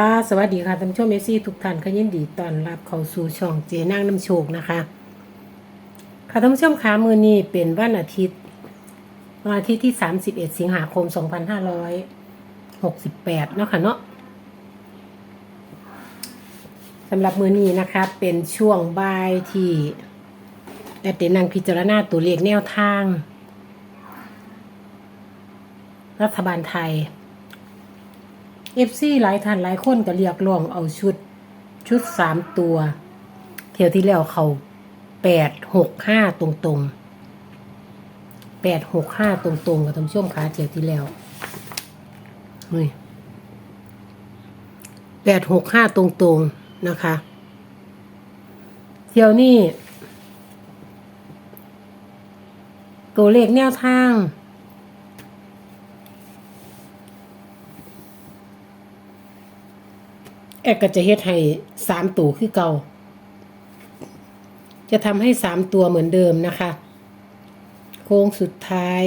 ค่ะ สวัสดีค่ะท่านผู้ชมเอซี่ทุกท่านก็ยินดีต้อนรับเข้าสู่ช่องเจนั่งน้ำโชคนะคะ ค่ะท่านผู้ชมคะมือนี้เป็นวันอาทิตย์วันอาทิตย์ที่ 31 สิงหาคม 2568 เนาะค่ะเนาะสำหรับมือนี้นะคะเป็นช่วงบ่ายที่แอดเดนังพิจารณาตัวเลขแนวทาง รัฐบาลไทย เอฟซีหลายท่านหลายคนก็เรียกร้องเอาชุดชุดสามตัว เที่ยวที่แล้วเขาแปดหกห้าตรงตรงแปดหกห้าตรงตรงกับท่านผู้ชมขาเที่ยวที่แล้วนี่แปดหกห้าตรงตรงนะคะ เที่ยวนี้ตัวเลขแนวทาง แอกก็จะเฮ็ดให้สามตัวคือเก่า จะทำให้สามตัวเหมือนเดิมนะคะ โค้งสุดท้าย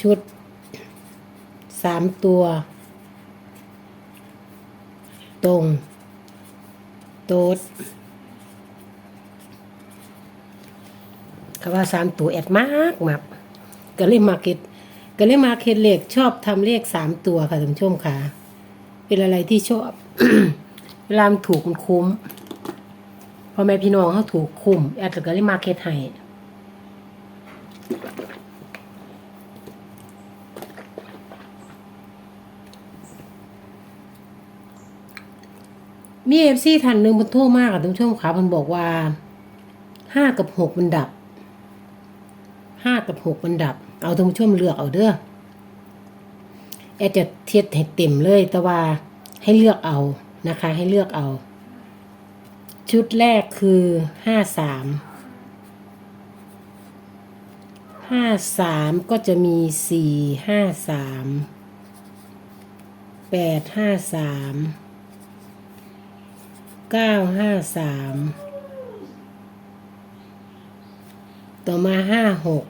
ชุดสามตัว ตรง โต๊ดคำว่าสามตัวแอดมากมากก็เลยมาเก็ตก็เลยมาเก็ตเลขชอบทำเลขสามตัวค่ะท่านผู้ชมค่ะ เป็นอะไรที่ชอบ เวลามันถูกมันคุ้มพอแม่พี่น้องเขาถูกคุ้มแอดก็เลยมาเก็ตให้มีเอฟซีท่านหนึ่งมันโทษมากอะท่านผู้ชมขามันบอกว่าห้ากับหกมันดับห้ากับหกมันดับ เอาท่านผู้ชมเลือกเอาเด้อ อดจะเทียดให้เต็มเลย แต่ว่าให้เลือกเอานะคะ ให้เลือกเอา ชุดแรกคือห้าสามห้าสามก็จะมีสี่ห้าสามแปดห้าสามเก้าห้าสามต่อมาห้าหก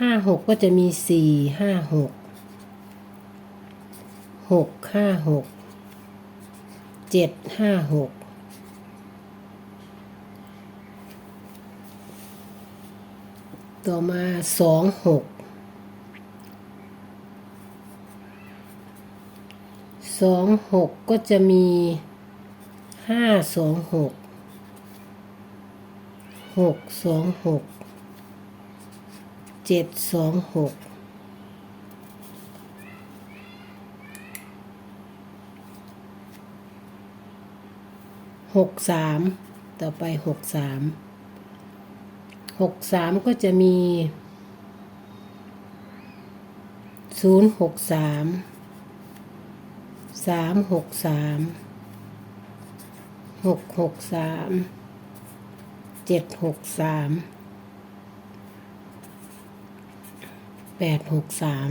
ห้าหกก็จะมีสี่ห้าหกหกห้าหกเจ็ดห้าหกต่อมาสองหกสองหกก็จะมีห้าสองหกหกสองหก เจ็ดสองหกหกสามต่อไปหกสามหกสามก็จะมีศูนย์หกสามสามหกสามหกหกสามเจ็ดหกสาม แปดหกสาม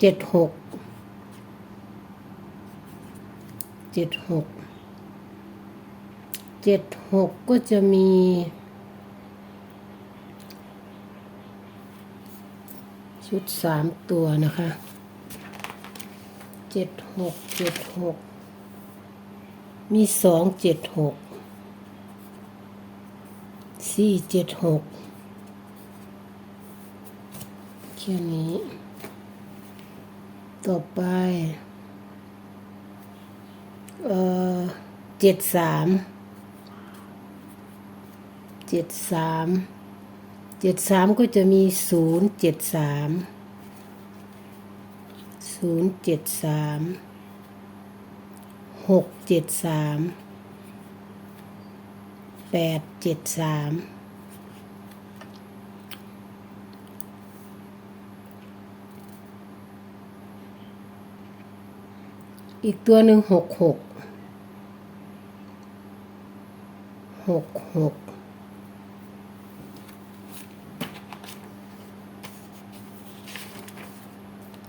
เจ็ดหกเจ็ดหกเจ็ดหกก็จะมีชุดสามตัวนะคะ เจ็ดหกเจ็ดหกมีสองเจ็ดหกสี่เจ็ดหกแค่นี้ ต่อไป เอ่อเจ็ดสามเจ็ดสามเจ็ดสามก็จะมีศูนย์เจ็ดสาม ศูนย์เจ็ดสามหกเจ็ดสามแปดเจ็ดสามอีกตัวหนึ่งหกหกหกหก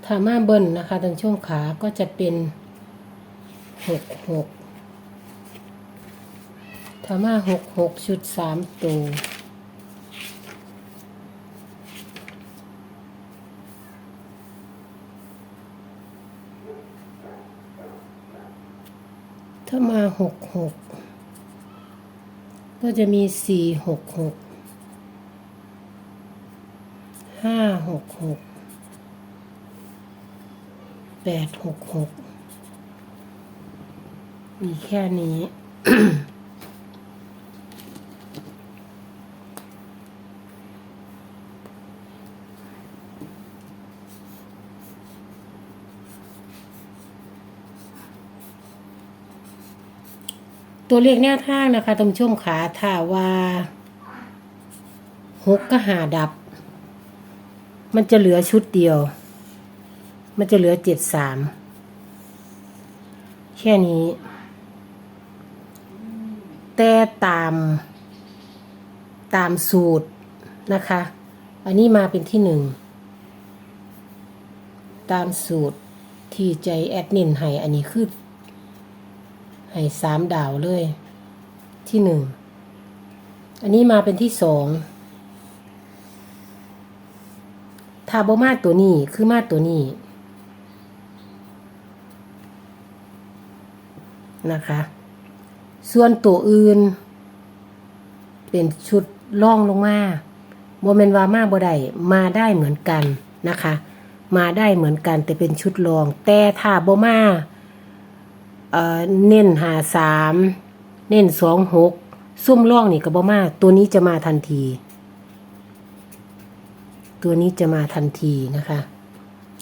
ถ้ามาเบิ้ลนะคะทางช่วงขาก็จะเป็นหกหกถ้ามาหกหกชุดสามตัวถ้ามาหกหกก็จะมีสี่หกหกห้าหกหก แปดหกหกมีแค่นี้ ตัวเลขแนวทางนะคะท่านผู้ชมขาถ้าว่าหกก็หาดับ มันจะเหลือชุดเดียว มันจะเหลือเจ็ดสามแค่นี้ แต่ตาม ตามสูตรนะคะ อันนี้มาเป็นที่หนึ่ง ตามสูตรที่ใจแอดมินให้อันนี้คือให้สามดาวเลย ที่หนึ่ง อันนี้มาเป็นที่สองถ้าบ่มาตัวนี้คือมาตัวนี้ นะคะ ส่วนตัวอื่น เป็นชุดล่องลงมาโมเมนวามาบ่ได้มาได้เหมือนกันนะคะ มาได้เหมือนกันแต่เป็นชุดรอง แต่ถ้าโบมาเอ่อเน้นหาสามเน้นสองหกซุ่มล่องนี่กับโบมาตัวนี้จะมาทันที ตัวนี้จะมาทันทีนะคะ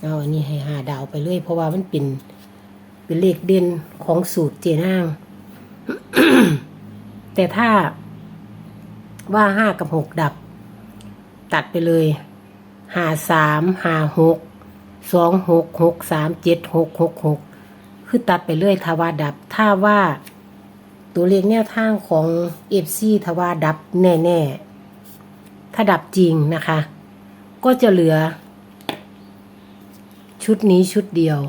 เอาอันนี้ให้หาดาวไปเลยเพราะว่ามันเป็น เป็นเลขเด่นของสูตรเจนาง แต่ถ้าว่าห้ากับหกดับ ตัดไปเลยหาสามหาหกสองหกหกสามเจ็ดหกหกหกคือตัดไปเรื่อยทว่าดับ ถ้าว่าตัวเลขแนวทางของเอฟซีทว่าดับแน่ๆ ถ้าดับจริงนะคะ ก็จะเหลือ ชุดนี้ชุดเดียว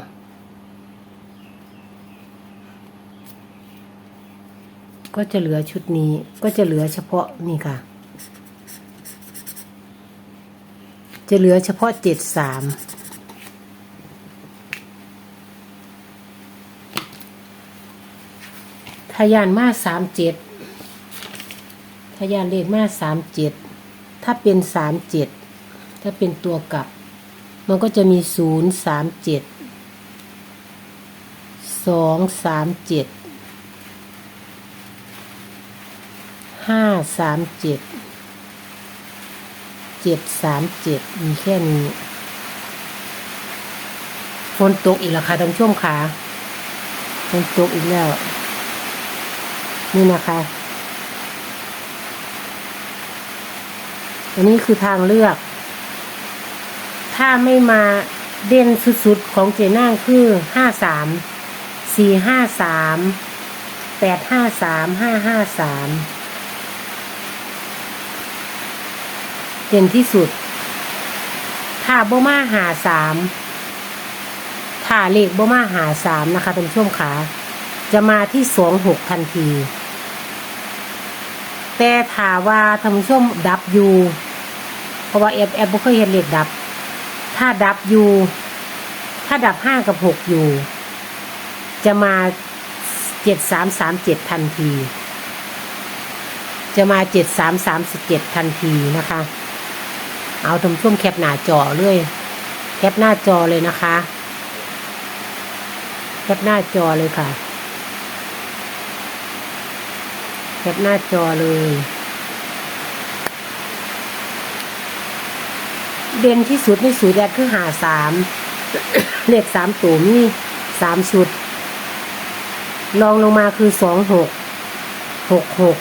ก็จะเหลือชุดนี้ก็จะเหลือเฉพาะนี่ค่ะ จะเหลือเฉพาะเจ็ดสามทะยานมาสามเจ็ดทะยานเลขมาสามเจ็ดถ้าเป็นสามเจ็ดถ้าเป็นตัวกลับ มันก็จะมีศูนย์สามเจ็ดสองสามเจ็ด ห้าสามเจ็ดเจ็ดสามเจ็ดมีแค่นี้ฝนตกอีกแล้วค่ะท่านผู้ชมค่ะฝนตกอีกแล้ว นี่นะคะอันนี้คือทางเลือก ถ้าไม่มาเด่นสุดๆของเจน่างคือห้าสามสี่ห้าสามแปดห้าสามห้าห้าสาม เด่นที่สุด ถ้าบ่มาหาสามถ้าเลขบ่มาหาสามนะคะท่านผู้ชมขาจะมาที่สองหกทันที แต่ถาว่าท่านผู้ชมดับอยู่ เพราะว่าแอบแอบบ่เคยเห็นเลขดับ ถ้าดับอยู่ ถ้าดับห้ากับหกอยู่ จะมาเจ็ดสามสามเจ็ดทันทีจะมาเจ็ดสามสามสิบเจ็ดทันทีนะคะ เอาท่านผู้ชมแคปหน้าจอเลยแคปหน้าจอเลยนะคะ แคปหน้าจอเลยค่ะ แคปหน้าจอเลย เด่นที่สุดในสูตรแรกคือหาสามเลขสามตัวมีสามชุดลองลงมาคือสองหกหกหก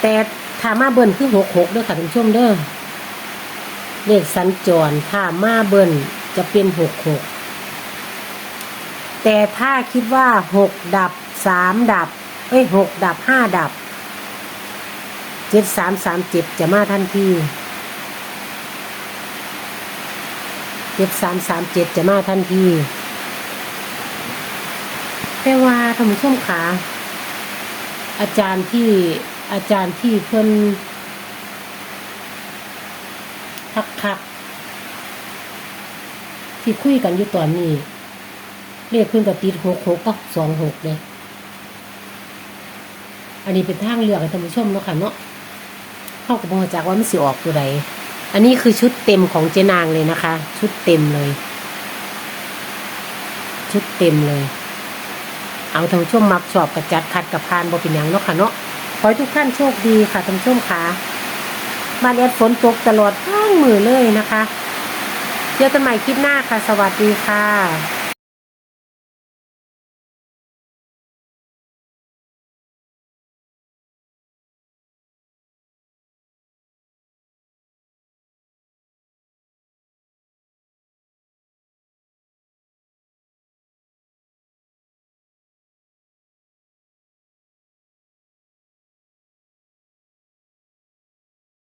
แต่ ถ้ามาเบิ้ลคือหกหกเด้อค่ะท่านผู้ชมเด้อเลขสัญจรถ้ามาเบิ้ลจะเป็นหกหกแต่ถ้าคิดว่าหกดับสามดับ เอ้ยหกดับห้าดับเจ็ดสามสามเจ็ดจะมาทันทีเจ็ดสามสามเจ็ดจะมาทันทีแต่ว่าท่านผู้ชมขาอาจารย์ที่ อาจารย์ที่เพิ่นคักคักที่คุยกันอยู่ตอนนี้เรียกเพิ่นกับติดหกหกก็สองหกเลยอันนี้เป็นทางเลือกให้ท่านผู้ชมเนาะค่ะเนาะเข้ากับมจากว่ามันสิออกตัวใดอันนี้คือชุดเต็มของเจนางเลยนะคะ ชุดเต็มเลย ชุดเต็มเลย เอาท่านผู้ชมมักชอบกระจัดคัดกับพานบ่เป็นหยังเนาะค่ะเนาะ ขอให้ทุกท่านโชคดีค่ะท่านผู้ชมค่ะบ้านแอดฝนตกตลอดทั้งมือเลยนะคะ เจอกันใหม่คลิปหน้าค่ะ สวัสดีค่ะ